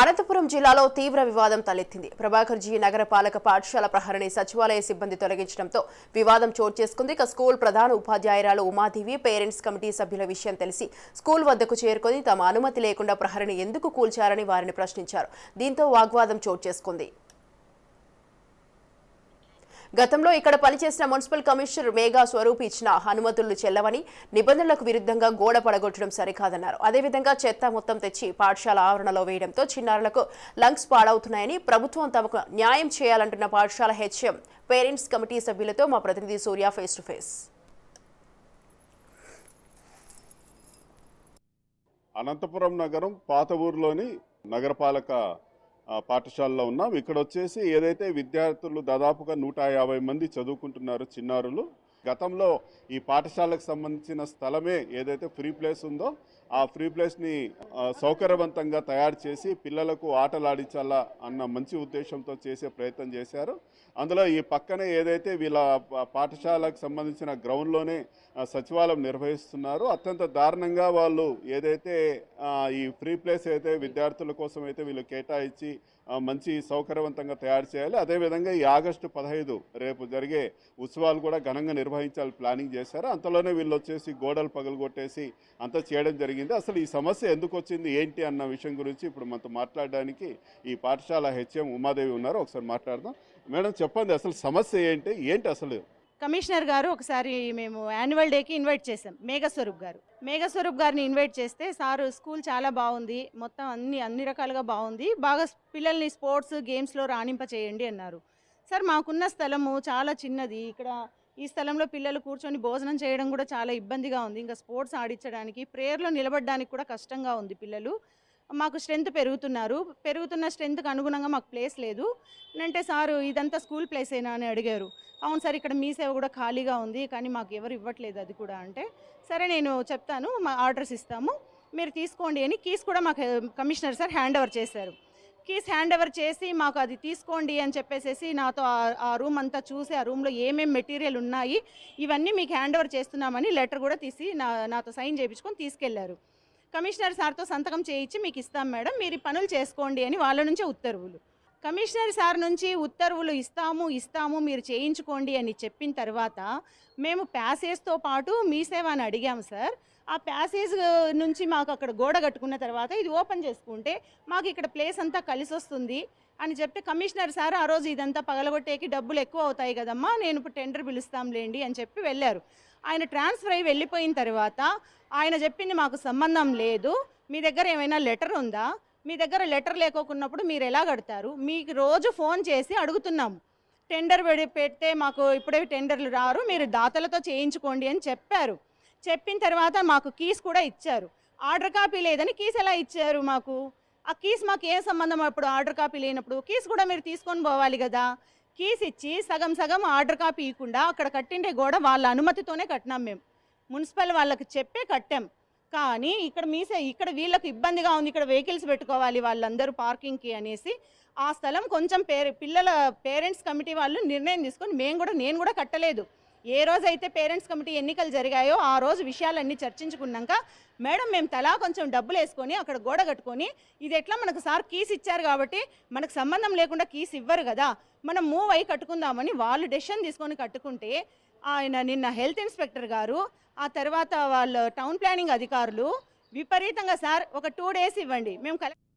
అనంతపురం జిల్లాలో తీవ్ర వివాదం తలెత్తింది. ప్రభాకర్జీ నగరపాలక పాఠశాల ప్రహరిని సచివాలయ సిబ్బంది తొలగించడంతో వివాదం చోటు చేసుకుంది. ఇక స్కూల్ ప్రధాన ఉపాధ్యాయురాలు ఉమాదేవి పేరెంట్స్ కమిటీ సభ్యుల విషయం తెలిసి స్కూల్ వద్దకు చేరుకొని తమ అనుమతి లేకుండా ప్రహరిని ఎందుకు కూల్చారని వారిని ప్రశ్నించారు. దీంతో వాగ్వాదం చోటు చేసుకుంది. గతంలో ఇక్కడ పనిచేసిన మున్సిపల్ కమిషనర్ మేఘా స్వరూప్ ఇచ్చిన అనుమతులు చెల్లవని నిబంధనలకు విరుద్ధంగా గోడ పడగొట్టడం సరికాదన్నారు. అదేవిధంగా చెత్త మొత్తం తెచ్చి పాఠశాల ఆవరణలో వేయడంతో చిన్నారులకు లంగ్స్ పాడవుతున్నాయని ప్రభుత్వం తమకు న్యాయం చేయాలంటున్న పాఠశాల హెచ్ఎం పేరెంట్స్ కమిటీ సభ్యులతో మా ప్రతినిధి Surya face to face. Anantapuram నగరం పాత ఊర్లోని నగరపాలక పాఠశాలలో ఉన్నాం. ఇక్కడ వచ్చేసి ఏదైతే విద్యార్థులు దాదాపుగా నూట యాభై మంది చదువుకుంటున్నారు చిన్నారులు గతంలో ఈ పాఠశాలకు సంబంధించిన స్థలమే ఏదైతే ఫ్రీ ప్లేస్ ఉందో ఆ ఫ్రీ ప్లేస్ని సౌకర్యవంతంగా తయారు చేసి పిల్లలకు ఆటలాడించాలా అన్న మంచి ఉద్దేశంతో చేసే ప్రయత్నం చేశారు. అందులో ఈ పక్కనే ఏదైతే వీళ్ళ పాఠశాలకు సంబంధించిన గ్రౌండ్లోనే సచివాలయం నిర్వహిస్తున్నారు. అత్యంత దారుణంగా వాళ్ళు ఏదైతే ఈ ఫ్రీ ప్లేస్ అయితే విద్యార్థుల కోసం అయితే వీళ్ళు కేటాయించి మంచి సౌకర్యవంతంగా తయారు చేయాలి. అదేవిధంగా ఈ ఆగస్టు పదహైదు రేపు జరిగే ఉత్సవాలు కూడా ఘనంగా నిర్వహించాలి ప్లానింగ్ చేశారు. అంతలోనే వీళ్ళు వచ్చేసి గోడలు పగలగొట్టేసి అంతా చేయడం జరిగింది. అసలు ఈ సమస్య ఎందుకు వచ్చింది ఏంటి అన్న విషయం గురించి ఇప్పుడు మనతో మాట్లాడడానికి ఈ పాఠశాల హెచ్ఎం ఉమాదేవి ఉన్నారు. ఒకసారి మాట్లాడదాం. మేడం చెప్పండి అసలు సమస్య ఏంటి? ఏంటి అసలు? కమిషనర్ గారు ఒకసారి మేము యాన్యువల్ డేకి ఇన్వైట్ చేసాం మేఘస్వరూప్ గారు. మేఘస్వరూప్ గారిని ఇన్వైట్ చేస్తే సారు స్కూల్ చాలా బాగుంది మొత్తం అన్ని అన్ని రకాలుగా బాగుంది బాగా పిల్లల్ని స్పోర్ట్స్ గేమ్స్లో రాణింప చేయండి అన్నారు. సార్ మాకున్న స్థలము చాలా చిన్నది ఇక్కడ ఈ స్థలంలో పిల్లలు కూర్చొని భోజనం చేయడం కూడా చాలా ఇబ్బందిగా ఉంది ఇంకా స్పోర్ట్స్ ఆడించడానికి ప్రేయర్లో నిలబడడానికి కూడా కష్టంగా ఉంది పిల్లలు. మాకు స్ట్రెంత్ పెరుగుతున్నారు. పెరుగుతున్న స్ట్రెంత్కి అనుగుణంగా మాకు ప్లేస్ లేదు. అంటే సారు ఇదంతా స్కూల్ ప్లేసేనా? అని అడిగారు. అవును సార్ ఇక్కడ మీ సేవ కూడా ఖాళీగా ఉంది కానీ మాకు ఎవరు ఇవ్వట్లేదు అది కూడా. అంటే సరే నేను చెప్తాను మా ఆర్డర్స్ ఇస్తాము మీరు తీసుకోండి అని కీస్ కూడా మాకు కమిషనర్ సార్ హ్యాండ్ ఓవర్ చేశారు. కీస్ హ్యాండ్ ఓవర్ చేసి మాకు అది తీసుకోండి అని చెప్పేసేసి నాతో ఆ- ఆ రూమ్ అంతా చూసి ఆ రూమ్లో ఏమేమి మెటీరియల్ ఉన్నాయి ఇవన్నీ మీకు హ్యాండ్ ఓవర్ చేస్తున్నామని లెటర్ కూడా తీసి నా నాతో సైన్ చేయించుకొని తీసుకెళ్ళారు. కమిషనర్ సార్తో సంతకం చేయించి మీకు ఇస్తాం మేడం. మీరు పనులు చేసుకోండి అని వాళ్ళ నుంచే ఉత్తర్వులు. కమిషనర్ సార్ నుంచి ఉత్తర్వులు ఇస్తాము ఇస్తాము మీరు చేయించుకోండి అని చెప్పిన తర్వాత మేము ప్యాసేజ్తో పాటు మీ సేవ అని అడిగాము సార్. ఆ ప్యాసేజ్ నుంచి మాకు అక్కడ గోడ కట్టుకున్న తర్వాత ఇది ఓపెన్ చేసుకుంటే మాకు ఇక్కడ ప్లేస్ అంతా కలిసి వస్తుంది అని చెప్తే కమిషనర్ సార్ ఆ రోజు ఇదంతా పగలగొట్టేకి డబ్బులు ఎక్కువ అవుతాయి కదమ్మా నేను ఇప్పుడు టెండర్ పిలుస్తాంలేండి అని చెప్పి వెళ్ళారు. ఆయన ట్రాన్స్ఫర్ అయ్యి వెళ్ళిపోయిన తర్వాత ఆయన చెప్పింది మాకు సంబంధం లేదు. మీ దగ్గర ఏమైనా లెటర్ ఉందా? మీ దగ్గర లెటర్ లేకోకున్నప్పుడు మీరు ఎలా కడతారు? మీకు రోజు ఫోన్ చేసి అడుగుతున్నాము. టెండర్ పెడి పెడితే మాకు ఇప్పుడే టెండర్లు రారు మీరు దాతలతో చేయించుకోండి అని చెప్పారు. చెప్పిన తర్వాత మాకు కీస్ కూడా ఇచ్చారు. ఆర్డర్ కాపీ లేదని కీస్ ఎలా ఇచ్చారు మాకు? ఆ కీస్ మాకు ఏ సంబంధం అప్పుడు ఆర్డర్ కాపీ లేనప్పుడు? కీస్ కూడా మీరు తీసుకొని పోవాలి కదా. కీస్ ఇచ్చి సగం సగం ఆర్డర్ కాపీ ఇవ్వకుండా అక్కడ కట్టిండే గోడ వాళ్ళ అనుమతితోనే కట్టినాం మేము. మున్సిపల్ వాళ్ళకి చెప్పే కట్టాం. కానీ ఇక్కడ మీసే ఇక్కడ వీళ్ళకి ఇబ్బందిగా ఉంది ఇక్కడ వెహికల్స్ పెట్టుకోవాలి వాళ్ళందరూ పార్కింగ్కి అనేసి ఆ స్థలం కొంచెం పేరె పిల్లల పేరెంట్స్ కమిటీ వాళ్ళు నిర్ణయం తీసుకొని మేము కూడా నేను కూడా కట్టలేదు. ఏ రోజైతే పేరెంట్స్ కమిటీ ఎన్నికలు జరిగాయో ఆ రోజు విషయాలన్నీ చర్చించుకున్నాక మేడం మేము తలా కొంచెం డబ్బులు వేసుకొని అక్కడ గోడ కట్టుకొని ఇది ఎట్లా మనకు సార్ కీస్ ఇచ్చారు కాబట్టి మనకు సంబంధం లేకుండా కీస్ ఇవ్వరు కదా మనం మూవ్ అయ్యి కట్టుకుందామని వాళ్ళు డెసిషన్ తీసుకొని కట్టుకుంటే ఆయన నిన్న హెల్త్ ఇన్స్పెక్టర్ గారు ఆ తర్వాత వాళ్ళ టౌన్ ప్లానింగ్ అధికారులు విపరీతంగా సార్ ఒక టూ డేస్ ఇవ్వండి మేము కలెక్ట్